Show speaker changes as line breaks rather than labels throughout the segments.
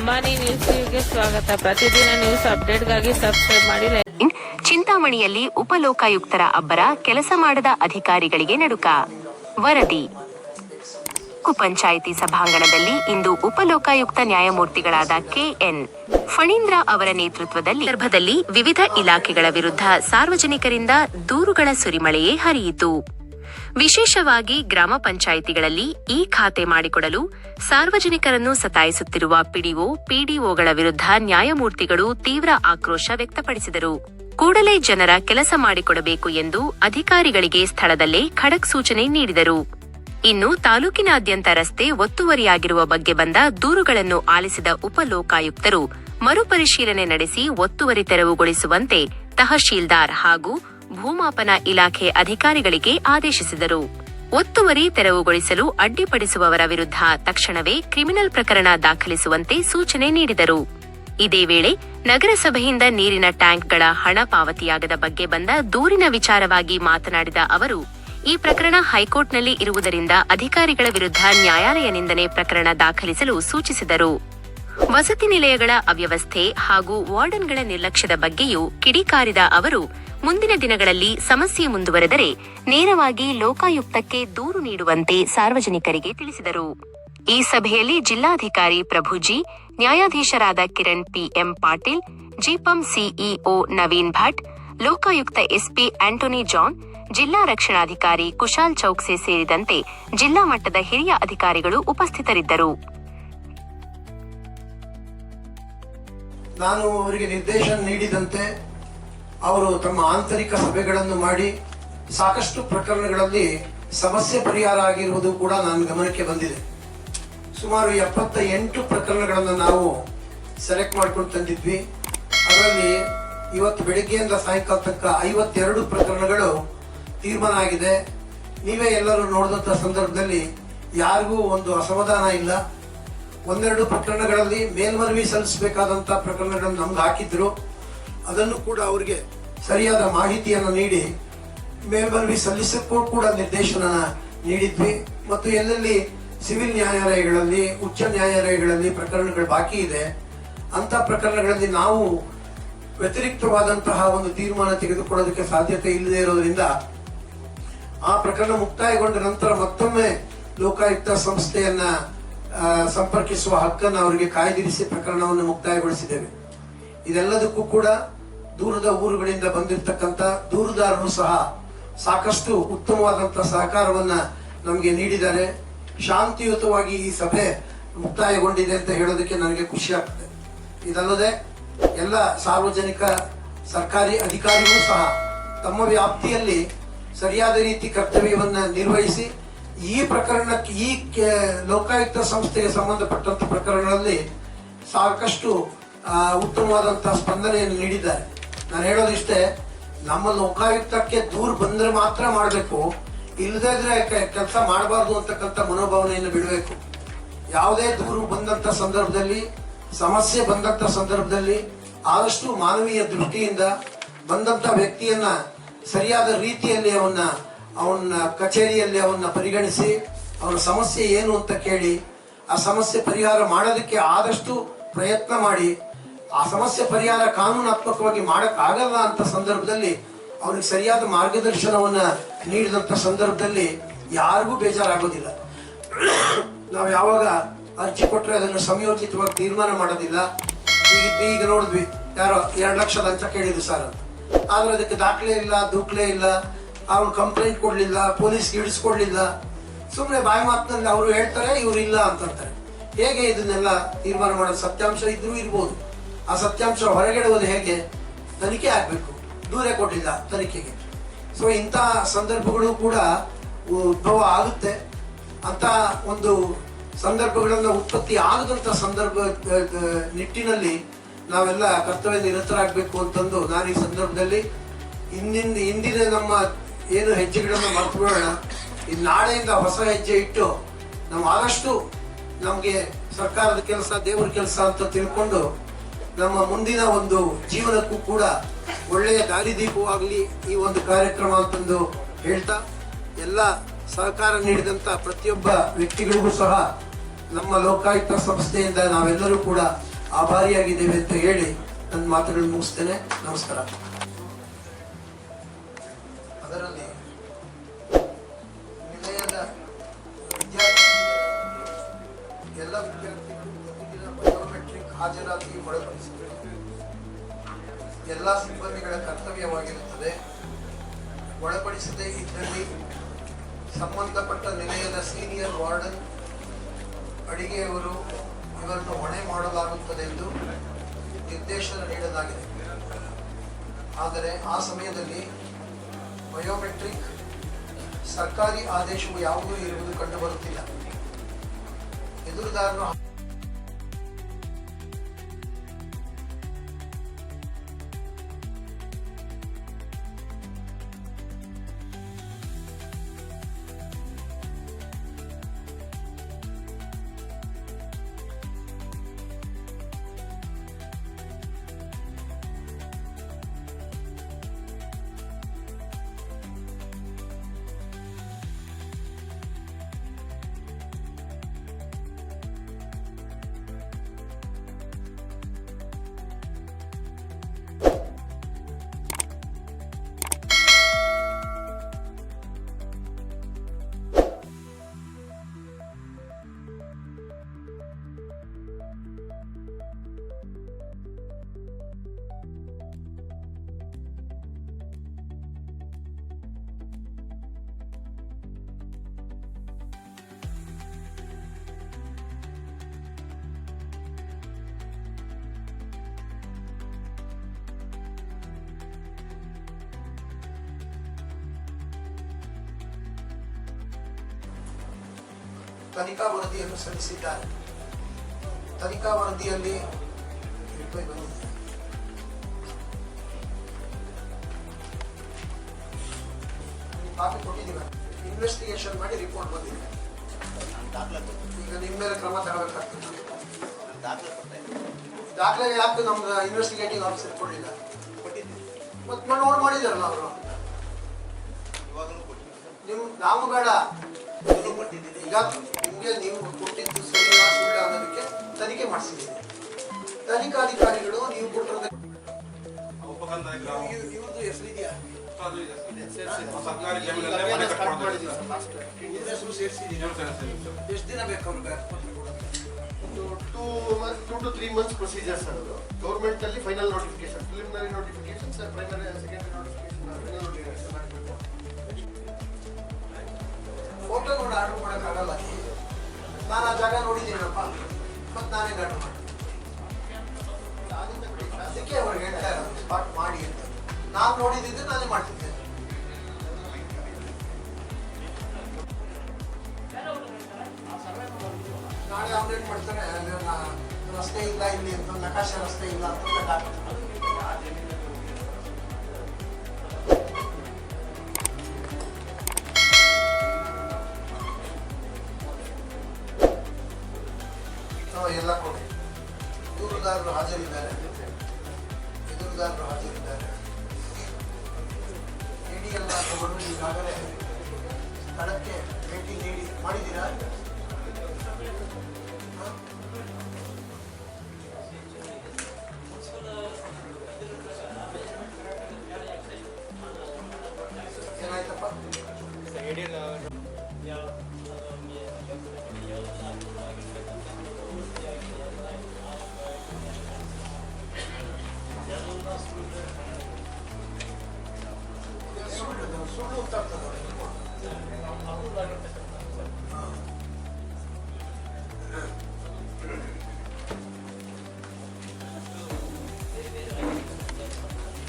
ಅಂಬಾನಿ ನ್ಯೂಸ್ಗೆ ಸ್ವಾಗತ. ಪ್ರತಿದಿನ ನ್ಯೂಸ್ ಅಪ್ಡೇಟ್ಗಾಗಿ ಸಬ್ಸ್ಕ್ರೈಬ್ ಮಾಡಿ
ಚಿಂತಾಮಣಿಯಲ್ಲಿ ಉಪಲೋಕಾಯುಕ್ತರ ಅಬ್ಬರ ಕೆಲಸ ಮಾಡದ ಅಧಿಕಾರಿಗಳಿಗೆ ನಡುಕ. ವರದಿ. ಪಂಚಾಯಿತಿ ಸಭಾಂಗಣದಲ್ಲಿ ಇಂದು ಉಪಲೋಕಾಯುಕ್ತ ನ್ಯಾಯಮೂರ್ತಿಗಳಾದ ಕೆಎನ್ ಫಣೀಂದ್ರ ಅವರ ನೇತೃತ್ವದಲ್ಲಿ ಸಂದರ್ಭದಲ್ಲಿ ವಿವಿಧ ಇಲಾಖೆಗಳ ವಿರುದ್ಧ ಸಾರ್ವಜನಿಕರಿಂದ ದೂರುಗಳ ಸುರಿಮಳೆಯೇ ಹರಿಯಿತು. ವಿಶೇಷವಾಗಿ ಗ್ರಾಮ ಪಂಚಾಯಿತಿಗಳಲ್ಲಿ ಈ ಖಾತೆ ಮಾಡಿಕೊಡಲು ಸಾರ್ವಜನಿಕರನ್ನು ಸತಾಯಿಸುತ್ತಿರುವ ಪಿಡಿಒ, ಪಿಡಿಒಗಳ ವಿರುದ್ಧ ನ್ಯಾಯಮೂರ್ತಿಗಳು ತೀವ್ರ ಆಕ್ರೋಶ ವ್ಯಕ್ತಪಡಿಸಿದರು. ಕೂಡಲೇ ಜನರ ಕೆಲಸ ಮಾಡಿಕೊಡಬೇಕು ಎಂದು ಅಧಿಕಾರಿಗಳಿಗೆ ಸ್ಥಳದಲ್ಲೇ ಖಡಕ್ ಸೂಚನೆ ನೀಡಿದರು. ಇನ್ನು ತಾಲೂಕಿನಾದ್ಯಂತ ರಸ್ತೆ ಒತ್ತುವರಿಯಾಗಿರುವ ಬಗ್ಗೆ ಬಂದ ದೂರುಗಳನ್ನು ಆಲಿಸಿದ ಉಪಲೋಕಾಯುಕ್ತರು ಮರುಪರಿಶೀಲನೆ ನಡೆಸಿ ಒತ್ತುವರಿ ತೆರವುಗೊಳಿಸುವಂತೆ ತಹಶೀಲ್ದಾರ್ ಹಾಗೂ ಭೂಮಾಪನ ಇಲಾಖೆ ಅಧಿಕಾರಿಗಳಿಗೆ ಆದೇಶಿಸಿದರು. ಒತ್ತುವರಿ ತೆರವುಗೊಳಿಸಲು ಅಡ್ಡಿಪಡಿಸುವವರ ವಿರುದ್ಧ ತಕ್ಷಣವೇ ಕ್ರಿಮಿನಲ್ ಪ್ರಕರಣ ದಾಖಲಿಸುವಂತೆ ಸೂಚನೆ ನೀಡಿದರು. ಇದೇ ವೇಳೆ ನಗರಸಭೆಯಿಂದ ನೀರಿನ ಟ್ಯಾಂಕ್ಗಳ ಹಣ ಪಾವತಿಯಾಗದ ಬಗ್ಗೆ ಬಂದ ದೂರಿನ ವಿಚಾರವಾಗಿ ಮಾತನಾಡಿದ ಅವರು, ಈ ಪ್ರಕರಣ ಹೈಕೋರ್ಟ್ನಲ್ಲಿ ಇರುವುದರಿಂದ ಅಧಿಕಾರಿಗಳ ವಿರುದ್ಧ ನ್ಯಾಯಾಲಯ ನಿಂದನೆ ಪ್ರಕರಣ ದಾಖಲಿಸಲು ಸೂಚಿಸಿದರು. ವಸತಿ ನಿಲಯಗಳ ಅವ್ಯವಸ್ಥೆ ಹಾಗೂ ವಾರ್ಡನ್ಗಳ ನಿರ್ಲಕ್ಷ್ಯದ ಬಗ್ಗೆಯೂ ಕಿಡಿಕಾರಿದ ಅವರು ಮುಂದಿನ ದಿನಗಳಲ್ಲಿ ಸಮಸ್ಯೆ ಮುಂದುವರೆದರೆ ನೇರವಾಗಿ ಲೋಕಾಯುಕ್ತಕ್ಕೆ ದೂರು ನೀಡುವಂತೆ ಸಾರ್ವಜನಿಕರಿಗೆ ತಿಳಿಸಿದರು. ಈ ಸಭೆಯಲ್ಲಿ ಜಿಲ್ಲಾಧಿಕಾರಿ ಪ್ರಭುಜಿ, ನ್ಯಾಯಾಧೀಶರಾದ ಕಿರಣ್ ಪಿಎಂ ಪಾಟೀಲ್, ಜಿಪಂ CEO Naveen Bhat, Lokayukta SP Antony John, ಜಿಲ್ಲಾ ರಕ್ಷಣಾಧಿಕಾರಿ ಕುಶಾಲ್ ಚೌಕ್ಸೆ ಸೇರಿದಂತೆ ಜಿಲ್ಲಾ ಮಟ್ಟದ ಹಿರಿಯ ಅಧಿಕಾರಿಗಳು ಉಪಸ್ಥಿತರಿದ್ದರು.
ನಾನು ಅವರಿಗೆ ನಿರ್ದೇಶನ ನೀಡಿದಂತೆ ಅವರು ತಮ್ಮ ಆಂತರಿಕ ಸಭೆಗಳನ್ನು ಮಾಡಿ ಸಾಕಷ್ಟು ಪ್ರಕರಣಗಳಲ್ಲಿ ಸಮಸ್ಯೆ ಪರಿಹಾರ ಆಗಿರುವುದು ಕೂಡ ನನ್ನ ಗಮನಕ್ಕೆ ಬಂದಿದೆ. ಸುಮಾರು ಎಪ್ಪತ್ತ ಎಂಟು ಪ್ರಕರಣಗಳನ್ನು ನಾವು ಸೆಲೆಕ್ಟ್ ಮಾಡ್ಕೊಂಡು ತಂದಿದ್ವಿ. ಅದರಲ್ಲಿ ಇವತ್ತು ಬೆಳಿಗ್ಗೆಯಿಂದ ಸಾಯಂಕಾಲ ತನಕ ಐವತ್ತೆರಡು ಪ್ರಕರಣಗಳು ತೀರ್ಮಾನ ಆಗಿದೆ. ನೀವೇ ಎಲ್ಲರೂ ನೋಡಿದಂಥ ಸಂದರ್ಭದಲ್ಲಿ ಯಾರಿಗೂ ಒಂದು ಅಸಮಾಧಾನ ಇಲ್ಲ. ಒಂದೆರಡು ಪ್ರಕರಣಗಳಲ್ಲಿ ಮೇಲ್ಮನವಿ ಸಲ್ಲಿಸಬೇಕಾದಂತ ಪ್ರಕರಣಗಳನ್ನು ನಮ್ಗೆ ಹಾಕಿದ್ರು. ಅದನ್ನು ಕೂಡ ಅವರಿಗೆ ಸರಿಯಾದ ಮಾಹಿತಿಯನ್ನು ನೀಡಿ ಮೇಲ್ಮನವಿ ಸಲ್ಲಿಸಕ್ಕೂ ಕೂಡ ನಿರ್ದೇಶನ ನೀಡಿದ್ವಿ. ಮತ್ತು ಎಲ್ಲೆಲ್ಲಿ ಸಿವಿಲ್ ನ್ಯಾಯಾಲಯಗಳಲ್ಲಿ, ಉಚ್ಚ ನ್ಯಾಯಾಲಯಗಳಲ್ಲಿ ಪ್ರಕರಣಗಳು ಬಾಕಿ ಇದೆ ಅಂತ ಪ್ರಕರಣಗಳಲ್ಲಿ ನಾವು ವ್ಯತಿರಿಕ್ತವಾದಂತಹ ಒಂದು ತೀರ್ಮಾನ ತೆಗೆದುಕೊಳ್ಳೋದಕ್ಕೆ ಸಾಧ್ಯತೆ ಇಲ್ಲದೆ ಇರೋದ್ರಿಂದ ಆ ಪ್ರಕರಣ ಮುಕ್ತಾಯಗೊಂಡ ನಂತರ ಮತ್ತೊಮ್ಮೆ ಲೋಕಾಯುಕ್ತ ಸಂಸ್ಥೆಯನ್ನ ಸಂಪರ್ಕಿಸುವ ಹಕ್ಕನ್ನು ಅವರಿಗೆ ಕಾಯ್ದಿರಿಸಿ ಪ್ರಕರಣವನ್ನು ಮುಕ್ತಾಯಗೊಳಿಸಿದ್ದೇವೆ. ಇದೆಲ್ಲದಕ್ಕೂ ಕೂಡ ದೂರದ ಊರುಗಳಿಂದ ಬಂದಿರತಕ್ಕಂತ ದೂರದಾರರು ಸಹ ಸಾಕಷ್ಟು ಉತ್ತಮವಾದಂತಹ ಸಹಕಾರವನ್ನ ನಮಗೆ ನೀಡಿದ್ದಾರೆ. ಶಾಂತಿಯುತವಾಗಿ ಈ ಸಭೆ ಮುಕ್ತಾಯಗೊಂಡಿದೆ ಅಂತ ಹೇಳೋದಕ್ಕೆ ನನಗೆ ಖುಷಿ ಆಗ್ತದೆ. ಇದಲ್ಲದೆ ಎಲ್ಲ ಸಾರ್ವಜನಿಕ, ಸರ್ಕಾರಿ ಅಧಿಕಾರಿಗಳು ಸಹ ತಮ್ಮ ವ್ಯಾಪ್ತಿಯಲ್ಲಿ ಸರಿಯಾದ ರೀತಿ ಕರ್ತವ್ಯವನ್ನು ನಿರ್ವಹಿಸಿ ಈ ಪ್ರಕರಣಕ್ಕೆ, ಈ ಲೋಕಾಯುಕ್ತ ಸಂಸ್ಥೆಗೆ ಸಂಬಂಧಪಟ್ಟಂತ ಪ್ರಕರಣಗಳಲ್ಲಿ ಸಾಕಷ್ಟು ಉತ್ತಮವಾದಂತಹ ಸ್ಪಂದನೆಯನ್ನು ನೀಡಿದ್ದಾರೆ. ನಾನು ಹೇಳೋದಿಷ್ಟೇ, ನಮ್ಮ ಲೋಕಾಯುಕ್ತಕ್ಕೆ ದೂರು ಬಂದ್ರೆ ಮಾತ್ರ ಮಾಡಬೇಕು, ಇಲ್ಲದೇ ಇದ್ರೆ ಕೆಲಸ ಮಾಡಬಾರ್ದು ಅಂತಕ್ಕಂಥ ಮನೋಭಾವನೆಯನ್ನು ಬಿಡಬೇಕು. ಯಾವುದೇ ದೂರು ಬಂದಂತ ಸಂದರ್ಭದಲ್ಲಿ, ಸಮಸ್ಯೆ ಬಂದಂತ ಸಂದರ್ಭದಲ್ಲಿ ಆದಷ್ಟು ಮಾನವೀಯ ದೃಷ್ಟಿಯಿಂದ ಬಂದಂತ ವ್ಯಕ್ತಿಯನ್ನ ಸರಿಯಾದ ರೀತಿಯಲ್ಲಿ ಅವನ್ನ ಅವನ ಕಚೇರಿಯಲ್ಲಿ ಅವನ್ನ ಪರಿಗಣಿಸಿ, ಅವನ ಸಮಸ್ಯೆ ಏನು ಅಂತ ಕೇಳಿ, ಆ ಸಮಸ್ಯೆ ಪರಿಹಾರ ಮಾಡೋದಕ್ಕೆ ಆದಷ್ಟು ಪ್ರಯತ್ನ ಮಾಡಿ ಆ ಸಮಸ್ಯೆ ಪರಿಹಾರ ಕಾನೂನಾತ್ಮಕವಾಗಿ ಮಾಡಕ್ ಆಗಲ್ಲ ಅಂತ ಸಂದರ್ಭದಲ್ಲಿ ಅವ್ರಿಗೆ ಸರಿಯಾದ ಮಾರ್ಗದರ್ಶನವನ್ನ ನೀಡಿದಂತ ಸಂದರ್ಭದಲ್ಲಿ ಯಾರಿಗೂ ಬೇಜಾರಾಗೋದಿಲ್ಲ. ನಾವು ಯಾವಾಗ ಅರ್ಜಿ ಕೊಟ್ಟರೆ ಅದನ್ನು ಸಂಯೋಜಿತವಾಗಿ ತೀರ್ಮಾನ ಮಾಡೋದಿಲ್ಲ. ಈಗ ಈಗ ನೋಡಿದ್ವಿ, ಯಾರೋ ಎರಡು ಲಕ್ಷ ಲಂಚ ಕೇಳಿದ್ರು ಸರ್ ಅಂತ. ಆದ್ರೆ ಅದಕ್ಕೆ ದಾಖಲೆ ಇಲ್ಲ ದುಖಲೆ ಇಲ್ಲ ಅವ್ನು ಕಂಪ್ಲೇಂಟ್ ಕೊಡ್ಲಿಲ್ಲ, ಪೊಲೀಸ್ಗೆ ಇಡಿಸ್ಕೊಡ್ಲಿಲ್ಲ ಸುಮ್ಮನೆ ಬಾಯಿ ಮಾತಿನಲ್ಲಿ ಅವರು ಹೇಳ್ತಾರೆ, ಇವ್ರು ಇಲ್ಲ ಅಂತಂತಾರೆ. ಹೇಗೆ ಇದನ್ನೆಲ್ಲ ತೀರ್ಮಾನ ಮಾಡೋದು ಸತ್ಯಾಂಶ ಇದ್ರೂ ಇರ್ಬೋದು. ಆ ಸತ್ಯಾಂಶ ಹೊರಗೆಡುವುದು ಹೇಗೆ? ತನಿಖೆ ಆಗಬೇಕು. ದೂರ ಕೊಟ್ಟಿಲ್ಲ ತನಿಖೆಗೆ. ಸೊ ಇಂತಹ ಸಂದರ್ಭಗಳು ಕೂಡ ಉದ್ಭವ ಆಗುತ್ತೆ. ಅಂತ ಒಂದು ಸಂದರ್ಭಗಳನ್ನ ಉತ್ಪತ್ತಿ ಆಗದಂಥ ಸಂದರ್ಭ ನಿಟ್ಟಿನಲ್ಲಿ ನಾವೆಲ್ಲ ಕರ್ತವ್ಯ ನಿರತರಾಗಬೇಕು ಅಂತಂದು ನಾನು ಈ ಸಂದರ್ಭದಲ್ಲಿ ಇಂದಿನ ಇಂದಿನ ನಮ್ಮ ಏನು ಹೆಜ್ಜೆಗಳನ್ನು ಮಾಡ್ಕೊಳ್ಳೋಣ ಈ ನಾಳೆಯಿಂದ ಹೊಸ ಹೆಜ್ಜೆ ಇಟ್ಟು ನಾವು ಆದಷ್ಟು ನಮಗೆ ಸರ್ಕಾರದ ಕೆಲಸ, ದೇವರ ಕೆಲಸ ಅಂತ ತಿಳ್ಕೊಂಡು ನಮ್ಮ ಮುಂದಿನ ಒಂದು ಜೀವನಕ್ಕೂ ಕೂಡ ಒಳ್ಳೆಯ ದಾರಿದೀಪವಾಗಲಿ ಈ ಒಂದು ಕಾರ್ಯಕ್ರಮ ಅಂತಂದು ಹೇಳ್ತಾ, ಎಲ್ಲ ಸಹಕಾರ ನೀಡಿದಂಥ ಪ್ರತಿಯೊಬ್ಬ ವ್ಯಕ್ತಿಗಳಿಗೂ ಸಹ ನಮ್ಮ ಲೋಕಾಯುಕ್ತ ಸಂಸ್ಥೆಯಿಂದ ನಾವೆಲ್ಲರೂ ಕೂಡ ಆಭಾರಿಯಾಗಿದ್ದೇವೆ ಅಂತ ಹೇಳಿ ನನ್ನ ಮಾತುಗಳನ್ನು ಮುಗಿಸ್ತೇನೆ. ನಮಸ್ಕಾರ. ಸೀನಿಯರ್ ವಾರ್ಡನ್ ಅಡಿಗೆಯವರು ಇವರನ್ನು ಹೊಣೆ ಮಾಡಲಾಗುತ್ತದೆ ಎಂದು ನಿರ್ದೇಶನ ನೀಡಲಾಗಿದೆ. ಆದರೆ ಆ ಸಮಯದಲ್ಲಿ ಬಯೋಮೆಟ್ರಿಕ್ ಸರ್ಕಾರಿ ಆದೇಶವು ಯಾವುದೂ ಇರುವುದು ಕಂಡುಬರುತ್ತಿಲ್ಲ. ಎದುರುದಾರನು ತನಿಖಾ ವರದಿಯನ್ನು ಸಲ್ಲಿಸಿದ್ದಾರೆ. ತನಿಖಾ ವರದಿಯಲ್ಲಿ ರಿಪ್ಲೈ ಬಂದಿದೆ. ಕಾಪಿ ಕೊಟ್ಟಿದ್ದೀವಿ ಇನ್ವೆಸ್ಟಿಗೇಷನ್ ಮಾಡಿ ರಿಪೋರ್ಟ್ ಬಂದಿದೆ. ಈಗ ನಿಮ್ಮ ಮೇಲೆ ಕ್ರಮ ತಗೋಬೇಕಾಗ್ತದೆ. ದಾಖಲೆ ಯಾಕೆ ನಮ್ಗೆ ಇನ್ವೆಸ್ಟಿಗೇಟಿಂಗ್ ಆಫೀಸರ್ ಕೊಡಲಿಲ್ಲ? ಮತ್ತೆ ನೋಡ್ ಮಾಡಿದಾರಲ್ಲ ಅವರು? ನಿಮ್ ನಾವು ಬೇಡ. ಈಗ ನಿಮ್ಗೆ ನೀವು ಕೊಟ್ಟಿದ್ದು ಸರಿಯಾ ಸುಳ್ಳ ಅನ್ನೋದಕ್ಕೆ ತನಿಖೆ ಮಾಡಿಸಿದ್ದೀನಿ ತನಿಖಾಧಿಕಾರಿಗಳು ನೀವು ಕೊಟ್ಟಿರೋದ ಇವ್ರದ್ದು ಹೆಸರು
ಸರ್.
ಎಷ್ಟು ದಿನ ಬೇಕು ಅವ್ರಿಗೆ? ಆಸ್ಪತ್ರೆ month
two two to three months procedure sir ಅದು. ಗೌರ್ಮೆಂಟ್ ಅಲ್ಲಿ final notification preliminary notification sir primary secondary notification final notification ಮಾಡಬೇಕು
ಫೋಟೋ ನೋಡಿ ಆರ್ಡರ್ ಮಾಡೋಕ್ಕಾಗಲ್ಲ ನಾನು ಆ ಜಾಗ ನೋಡಿದ್ದೀನಪ್ಪ. ಮತ್ತೆ ನಾನೇ ಗಂಟು ಮಾಡಿ ಅದಕ್ಕೆ ಅವ್ರಿಗೆ ಹೇಳ್ತಾ ಇರೋದು ಸ್ಪಾಟ್ ಮಾಡಿ ಅಂತ. ನಾನು ನೋಡಿದ್ದು ನಾನೇ ಮಾಡ್ತಿದ್ದೆ. ನಾಳೆ ಅಪ್ಡೇಟ್ ಮಾಡ್ತಾರೆ ರಸ್ತೆ ಇಲ್ಲ ಇಲ್ಲಿ ಅಂತ, ನಕಾಶೆ ರಸ್ತೆ ಇಲ್ಲ ಅಂತ ಈಗಾಗಲೇ ಸ್ಥಳಕ್ಕೆ ಭೇಟಿ ನೀಡಿ ಮಾಡಿದ್ದೀರಾ? ಸುಳ್ಳು ಆಗ್ತದೆ ಅವ್ರಿಗೆ.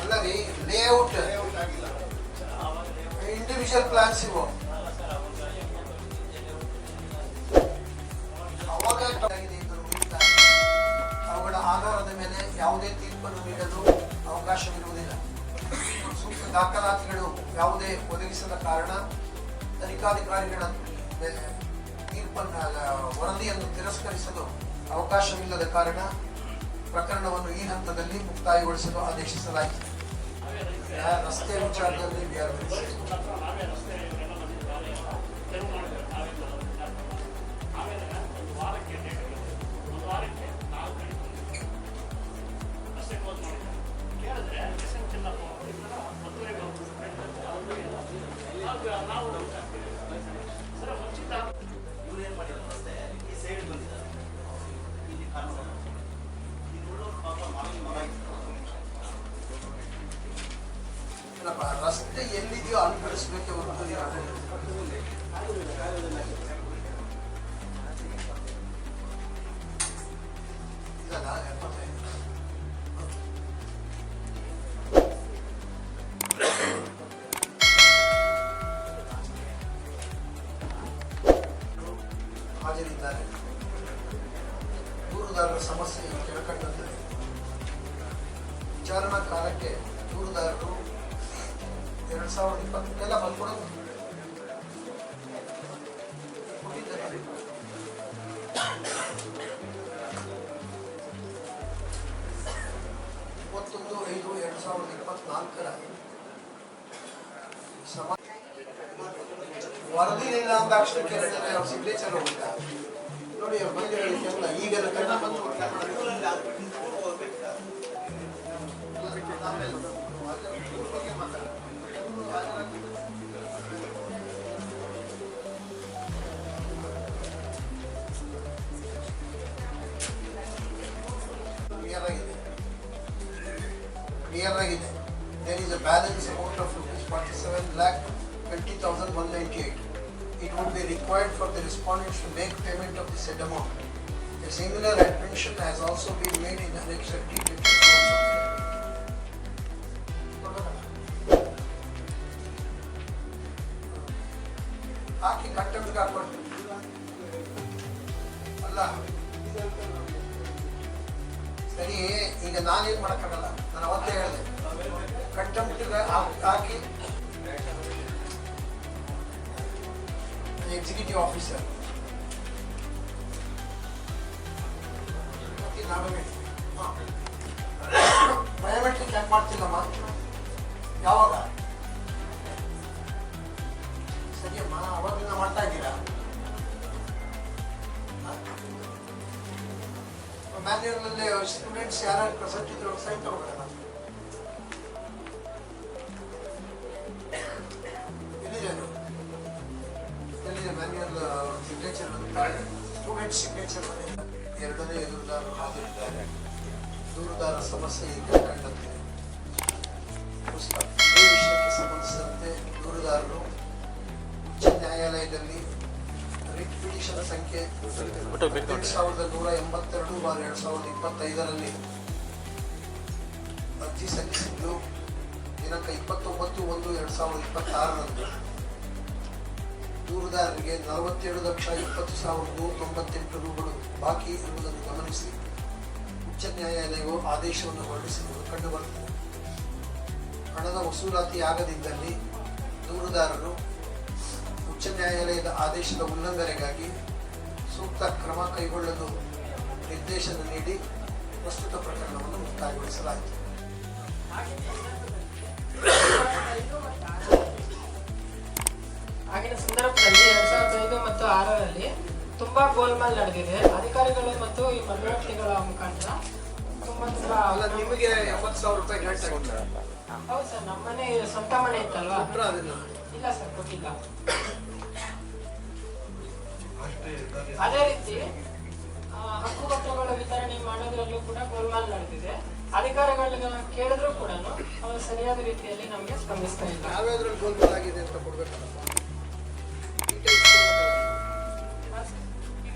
ಅಲ್ಲ ರೀ ಲೇಔಟ್ ಇಂಡಿವಿಜುವಲ್ ಪ್ಲಾನ್ಸ್ ಇವು ಅವಾಗ. ಅವುಗಳ ಆಧಾರದ ಮೇಲೆ ಯಾವುದೇ ತೀರ್ಪನ್ನು ನೀಡಲು ಅವಕಾಶವಿರುವುದಿಲ್ಲ ಸೂಕ್ತ ದಾಖಲಾತಿಗಳು ಯಾವುದೇ ಒದಗಿಸದ ಕಾರಣ ತನಿಖಾಧಿಕಾರಿಗಳ ತೀರ್ಪನ್ನು, ವರದಿಯನ್ನು ತಿರಸ್ಕರಿಸಲು ಅವಕಾಶವಿಲ್ಲದ ಕಾರಣ ಪ್ರಕರಣವನ್ನು ಈ ಹಂತದಲ್ಲಿ ಮುಕ್ತಾಯಗೊಳಿಸಲು ಆದೇಶಿಸಲಾಯಿತು ರಸ್ತೆ ವಿಚಾರದಲ್ಲಿ ಸಾವಿರದ ಇಪ್ಪತ್ನಾಲ್ಕರ ವರದಿ ಇಲ್ಲ ಅಂದ ಅವ್ರ ಸಿಗ್ನೇಚರ್ ಹೋಗಿಲ್ಲ ನೋಡಿ ಅವ್ರು ಬಂದಿರೋದಕ್ಕೆಲ್ಲ ಈಗೆಲ್ಲ ಕನ್ನಡ ಬಂದು respondents to make payment of the said amount A similar admission has also been made in Annexure D ಹಾಕಿ ಕಂಟೆಂಪ್ಟ್ ಹಾಕೊಟ್ಟು ಅಲ್ಲ ಸರಿ ಈಗ ನಾನೇನು ಮಾಡೋಕ್ಕಾಗಲ್ಲ ನಾನು ಅವತ್ತೇ ಹೇಳಿದೆ. ಕಂಟೆಂಪ್ಟ್ ಹಾಕಿ ಎಕ್ಸಿಕ್ಯೂಟಿವ್ ಆಫೀಸರ್ ಬಯೋಮೆಟ್ರಿಕ್ ಯಾಕೆ ಮಾಡ್ತಿಲ್ಲಮ್ಮ? ಯಾವಾಗ? ಸರಿಯಮ್ಮ ಅವಾಗಿಂದ ಮಾಡ್ತಾ ಇದ್ದೀರಾ? ಮ್ಯಾನ್ಯಲ್ನಲ್ಲಿ ಸ್ಟೂಡೆಂಟ್ಸ್ ಯಾರು ಪ್ರಸಕ್ತಿದ್ರು ಸೈನ್ ತಗೋಬೇಕಲ್ಲ ಎರಡನೇ ಎದುರುದಾರರು ಹಾಜರಿದ್ದಾರೆ ದೂರುದಾರ ಸಮಸ್ಯೆ ಈಗ ಕಂಡಂತೆ ಪುಸ್ತಕ ಇದೇ ವಿಷಯಕ್ಕೆ ಸಂಬಂಧಿಸಿದಂತೆ ದೂರುದಾರರು ಉಚ್ಚ ನ್ಯಾಯಾಲಯದಲ್ಲಿ ರಿಟ್ ಪಿಟಿಷನ್ ಸಂಖ್ಯೆ ಎರಡು ಸಾವಿರದ ನೂರ ಎಂಬತ್ತೆರಡು ಬಾರ್ ಎರಡು ಸಾವಿರದ ಇಪ್ಪತ್ತೈದರಲ್ಲಿ ಅರ್ಜಿ ಸಲ್ಲಿಸಿದ್ದು ದಿನಾಂಕ ಇಪ್ಪತ್ತೊಂಬತ್ತು ಒಂದು ಎರಡು ಸಾವಿರದ ಇಪ್ಪತ್ತಾರರಂದು. ದೂರುದಾರರಿಗೆ ನಲವತ್ತೇಳು ಲಕ್ಷ ಇಪ್ಪತ್ತು ಸಾವಿರದ ತೊಂಬತ್ತೆಂಟು ರೂಗಳು ಬಾಕಿ ಇರುವುದನ್ನು ಗಮನಿಸಿ. ಉಚ್ಚ ನ್ಯಾಯಾಲಯವು ಆದೇಶವನ್ನು ಹೊರಡಿಸಿರುವುದು ಕಂಡುಬರುತ್ತದೆ. ಹಣದ ವಸೂಲಾತಿ ಆಗದಿದ್ದಲ್ಲಿ ದೂರುದಾರರು ಉಚ್ಚ ನ್ಯಾಯಾಲಯದ ಆದೇಶದ ಉಲ್ಲಂಘನೆಗಾಗಿ ಸೂಕ್ತ ಕ್ರಮ ಕೈಗೊಳ್ಳಲು ನಿರ್ದೇಶನ ನೀಡಿ ಪ್ರಸ್ತುತ ಪ್ರಕರಣವನ್ನು ಮುಕ್ತಾಯಗೊಳಿಸಲಾಯಿತು.
ಆಗಿನ ಸಂದರ್ಭದಲ್ಲಿ ಎರಡ್ ಸಾವಿರದ ಐದು ಮತ್ತು ಆರರಲ್ಲಿ ತುಂಬಾ ಗೋಲ್ಮಾಲ್ ನಡೆದಿದೆ. ಅಧಿಕಾರಿಗಳು ಮತ್ತು ಈ ಮಧ್ಯವರ್ತಿಗಳ ಮುಖಾಂತರ ತುಂಬಾ
ಅಲ್ಲ ನಿಮಗೆ ಎಂಬತ್ತು ಸಾವಿರ ರೂಪಾಯಿ ಗ್ರಾಂಟ್
ಹೌದು ಸರ್ ನಮ್ಮ ಮನೆ ಸ್ವಂತ ಮನೆ ಇತ್ತಲ್ವಾ?
ಕೊಟ್ರಾ ಅದನ್ನ?
ಇಲ್ಲ ಸರ್ ಕೊಟ್ಟಿಲ್ಲ. ಅದೇ ರೀತಿ ಆ, ಹಕ್ಕುಪತ್ರಗಳ ವಿತರಣೆ ಮಾಡೋದ್ರಲ್ಲೂ ಕೂಡ ಗೋಲ್ಮಾಲ್ ನಡೆದಿದೆ. ಅಧಿಕಾರಿಗಳನ್ನ ಕೇಳಿದ್ರು ಕೂಡ ಅವರು ಸರಿಯಾದ ರೀತಿಯಲ್ಲಿ ನಮಗೆ ಸ್ಪಂದಿಸ್ತಾ ಇಲ್ಲ.
ಯಾವ್ಯಾವ್ದ್ರಲ್ಲಿ ಗೋಲ್ಮಾಲ್ ಆಗಿದೆ ಅಂತ ಕೊಡ್ಬೇಕಲ್ಲ